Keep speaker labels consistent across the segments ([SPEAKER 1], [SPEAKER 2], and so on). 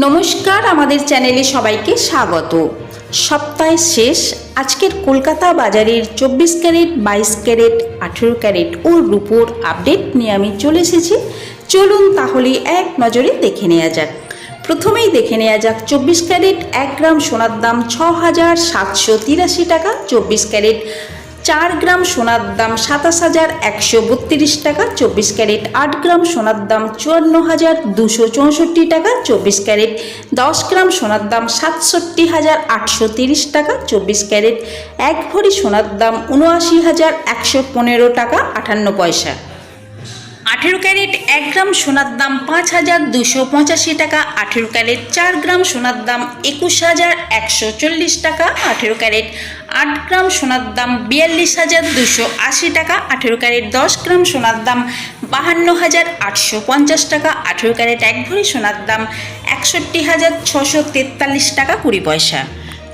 [SPEAKER 1] নমস্কার, আমাদের চ্যানেলে সবাইকে স্বাগত। সপ্তাহের শেষ, আজকের কলকাতা বাজারের চব্বিশ ক্যারেট, বাইশ ক্যারেট, আঠেরো ক্যারেট ও রুপোর আপডেট নিয়ে আমি চলে এসেছি। চলুন তাহলে এক নজরে দেখে নেওয়া যাক। প্রথমেই দেখে নেওয়া যাক, চব্বিশ ক্যারেট এক গ্রাম সোনার দাম ছ হাজার সাতশো তিরাশি টাকা, চব্বিশ ক্যারেট চার গ্রাম সোনার দাম সাতাশ হাজার একশো বত্রিশ টাকা, চব্বিশ ক্যারেট। আট গ্রাম সোনার দাম চুয়ান্ন হাজার দুশো চৌষট্টি টাকা, চব্বিশ ক্যারেট। দশ গ্রাম সোনার দাম সাতষট্টি হাজার আটশো তিরিশ টাকা, চব্বিশ ক্যারেট। এক ভরি সোনার দাম উনআশি হাজার একশো পনেরো টাকা, আটান্ন পয়সা। আঠেরো ক্যারেট, এক গ্রাম সোনার দাম পাঁচ হাজার দুশো পঁচাশি টাকা। আঠেরো ক্যারেট, চার গ্রাম সোনার দাম একুশ হাজার একশো চল্লিশ টাকা, আঠেরো ক্যারেট। আট গ্রাম সোনার দাম বিয়াল্লিশ হাজার দুশো আশি টাকা, আঠেরো ক্যারেট, দশ গ্রাম সোনার দাম বাহান্ন হাজার আটশো পঞ্চাশ টাকা, আঠেরো ক্যারেট, এক ভরি সোনার দাম একষট্টি হাজার ছশো তেতাল্লিশ টাকা কুড়ি পয়সা।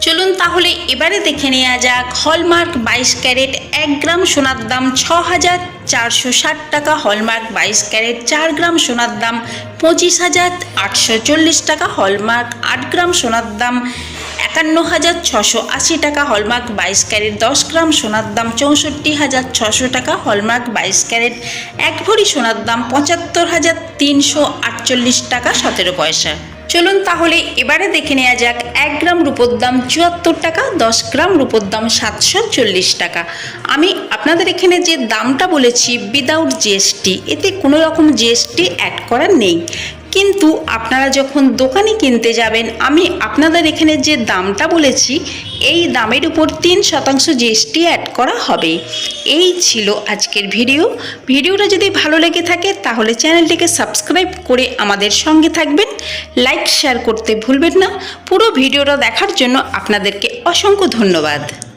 [SPEAKER 1] চলুন তাহলে এবারে দেখে নেওয়া যাক, হলমার্ক বাইশ ক্যারেট, এক গ্রাম সোনার দাম ছ হাজার চারশো ষাট টাকা হলমার্ক, বাইশ ক্যারেট, চার গ্রাম সোনার দাম, পঁচিশ হাজার আটশো চল্লিশ টাকা হলমার্ক, আট গ্রাম সোনার দাম, একান্ন হাজার ছশো আশি টাকা হলমার্ক, বাইশ ক্যারেট, দশ গ্রাম সোনার দাম, চৌষট্টি হাজার ছশো টাকা হলমার্ক, বাইশ ক্যারেট, এক ভরি সোনার দাম, পঁচাত্তর হাজার তিনশো আটচল্লিশ টাকা সতেরো পয়সা। চলুন তাহলে এবারে দেখে নেওয়া যাক এক গ্রাম রূপোর দাম চুয়াত্তর টাকা, দশ গ্রাম রূপোর দাম সাতশো চল্লিশ টাকা। আমি আপনাদের এখানে যে দামটা বলেছি উইদাউট জিএসটি এতে কোনো রকম জিএসটি অ্যাড করা নেই। কিন্তু আপনারা যখন দোকানে কিনতে যাবেন, আমি আপনাদের এখানে যে দামটা বলেছি, এই দামের উপর তিন শতাংশ জিএসটি অ্যাড করা হবে। এই ছিল আজকের ভিডিও। ভিডিওটা যদি ভালো লেগে থাকে, তাহলে চ্যানেলটিকে সাবস্ক্রাইব করে আমাদের সঙ্গে থাকবেন। লাইক, শেয়ার করতে ভুলবেন না। পুরো ভিডিওটা দেখার জন্য আপনাদেরকে অসংখ্য ধন্যবাদ।